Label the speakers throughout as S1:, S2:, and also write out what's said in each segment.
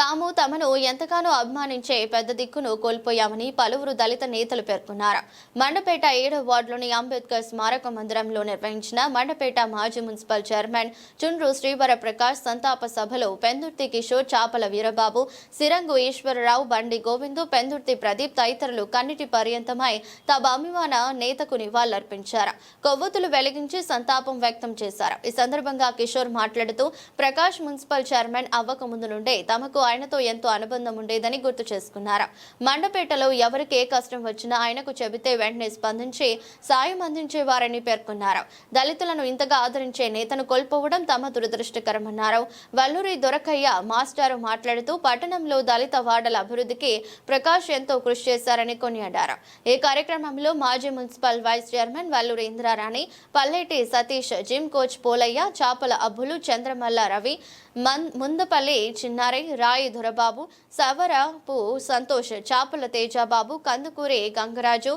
S1: తాము తమను ఎంతగానో అభిమానించే పెద్ద దిక్కును కోల్పోయామని పలువురు దళిత నేతలు పేర్కొన్నారు. మండపేట ఏడో వార్డులోని అంబేద్కర్ స్మారక మందిరంలో నిర్వహించిన మండపేట మాజీ మున్సిపల్ చైర్మన్ చుండ్రు శ్రీవర ప్రకాష్ సంతాప సభలో పెందుర్తి కిషోర్ చాపల వీరబాబు సిరంగు ఈశ్వరరావు బండి గోవిందు పెందుర్తి ప్రదీప్ తదితరులు కన్నిటి పర్యంతమై తమ అభిమాన నేతకు నివాళులర్పించారు. కొవ్వొత్తులు వెలిగించి సంతాపం వ్యక్తం చేశారు. ఈ సందర్భంగా కిషోర్ మాట్లాడుతూ ప్రకాష్ మున్సిపల్ చైర్మన్ అవ్వక ముందు నుండే తమకు ఆయనతో ఎంతో అనుబంధం ఉండేదని గుర్తు చేసుకున్నారు. మండపేటలో ఎవరికి ఏ కష్టం వచ్చినా ఆయనకు చెబితే వెంటనే స్పందించి సాయం అందించేవారని పేర్కొన్నారు. దళితులను ఇంతగా ఆదరించే నేతను కోల్పోవడం తమ దురదృష్టకరమన్నారు. వల్లూరి దొరకయ్య మాస్టారు మాట్లాడుతూ పట్టణంలో దళిత వార్డుల అభివృద్ధికి ప్రకాష్ ఎంతో కృషి చేశారని కొనియాడారు. ఈ కార్యక్రమంలో మాజీ municipal vice chairman Valluri Indrarani Palleti Satish gym coach Polayya Chapala Abbulu Chandramalla Ravi Mann ముందపల్లి చిన్నారై Roy Dorababu Savarapu Santosh Chapala Tejababu Kandukuri Gangaraju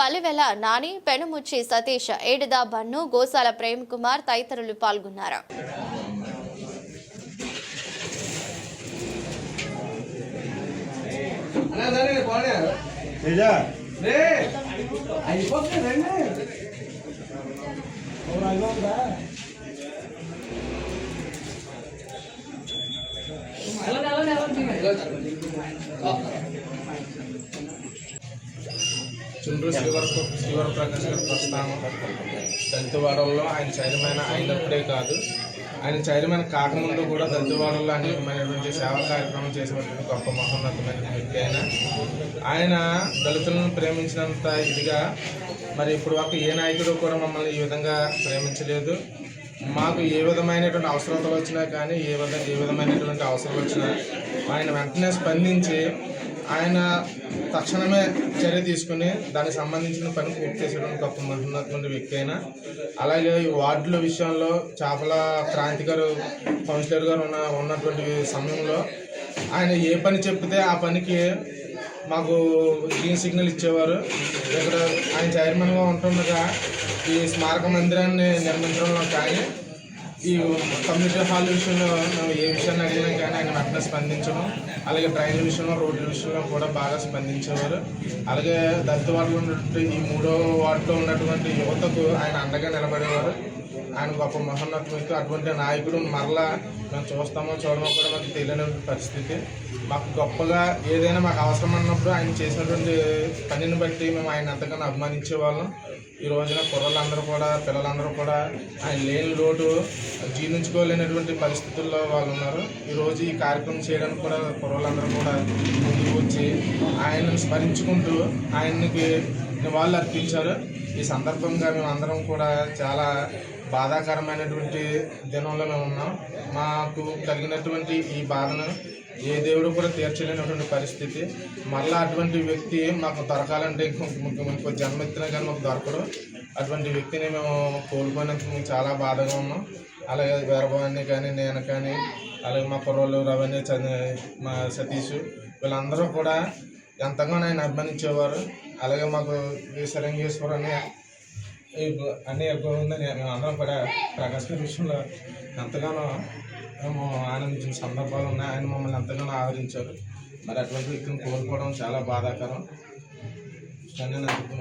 S1: Palivela Nani Penumuchi Satish Edida Bannu Gosala Prem Kumar తదితరులు పాల్గొన్నారు.
S2: తేజ.
S3: చుండ్రు శ్రీవర శ్రీవర ప్రకాశ్ గారు ప్రస్థానం దళితవాడల్లో ఆయన చైర్మన్ అయినప్పుడే కాదు ఆయన చైర్మన్ కాకముందు కూడా దళితవాడల్లో అనేకమైనటువంటి సేవా కార్యక్రమం చేసినటువంటి గొప్ప మహోన్నతమైన వ్యక్తి ఆయన. ఆయన దళితులను ప్రేమించినంత ఇదిగా మరి ఇప్పుడు ఒక ఏ నాయకుడు కూడా మమ్మల్ని ఈ విధంగా ప్రేమించలేదు. మాకు ఏ విధమైనటువంటి అవసరాలు వచ్చినా కానీ ఏ విధ ఏ విధమైనటువంటి అవసరం వచ్చినా ఆయన వెంటనే స్పందించి ఆయన తక్షణమే చర్య తీసుకుని దానికి సంబంధించిన పని పూర్తి చేసేటువంటి గొప్ప ఉన్నటువంటి వ్యక్తి అయినా అలాగే ఈ వార్డుల విషయంలో చేపల క్రాంతి గారు కౌన్సిలర్ గారు ఉన్న ఉన్నటువంటి సమయంలో ఆయన ఏ పని చెప్తే ఆ పనికి మాకు గ్రీన్ సిగ్నల్ ఇచ్చేవారు. ఇక్కడ ఆయన చైర్మన్గా ఉంటుండగా ఈ స్మారక మందిరాన్ని నిర్మించడంలో కానీ ఈ కమ్యూనిటీ హాల్ విషయంలో మేము ఏ విషయాన్ని అడిగినా కానీ ఆయన వెంటనే స్పందించడం అలాగే ట్రైన్ విషయంలో రోడ్ల విషయంలో కూడా బాగా స్పందించేవారు. అలాగే దళిత వార్డులో ఉన్నటువంటి ఈ మూడో వార్డులో ఉన్నటువంటి యువతకు ఆయన అండగా నిలబడేవారు. ఆయన గొప్ప మహోన్నతమైతే అటువంటి నాయకుడు మరలా మేము చూస్తామో చూడమో కూడా మాకు తెలియని పరిస్థితి. మాకు గొప్పగా ఏదైనా మాకు అవసరం అన్నప్పుడు ఆయన చేసినటువంటి పనిని బట్టి మేము ఆయన ఎంతగానో అభిమానించే వాళ్ళం. ఈ రోజున కుర్రలందరూ కూడా పిల్లలందరూ కూడా ఆయన లేని లోటు జీర్ణించుకోలేనటువంటి పరిస్థితుల్లో వాళ్ళు ఉన్నారు. ఈరోజు ఈ కార్యక్రమం చేయడానికి కూడా కుర్రలందరూ కూడా ముందుకు వచ్చి ఆయనను స్మరించుకుంటూ ఆయనకి నివాళులు అర్పించారు. ఈ సందర్భంగా మేము అందరం కూడా చాలా బాధాకరమైనటువంటి దినంలో మేము ఉన్నాం. మాకు కలిగినటువంటి ఈ బాధను ఏ దేవుడు కూడా తీర్చలేనటువంటి పరిస్థితి. మళ్ళీ అటువంటి వ్యక్తి మాకు దొరకాలంటే ఇంకొక ఇంకో జన్మెత్తినా కానీ మాకు దొరకడు. అటువంటి వ్యక్తిని మేము కోల్పోయినందుకు మేము చాలా బాధగా ఉన్నాం. అలాగే వీరభవాన్ని కానీ నేను కానీ అలాగే మా కుర్రోళ్ళు రవణి మా సతీష్ వీళ్ళందరూ కూడా ఎంతగానో ఆయన అభిమానించేవారు. అలాగే మాకు ఈ సరంగేశ్వర్ అన్ని ఎక్కువ ఉందని మేము అందరం కూడా ప్రకాశం విషయంలో ఎంతగానో మేము ఆనందించిన సందర్భాలు ఉన్నాయి. ఆయన మమ్మల్ని ఎంతగానో ఆదరించారు. మరి అటువంటి వ్యక్తిని కోల్పోవడం చాలా బాధాకరం. కానీ నాకు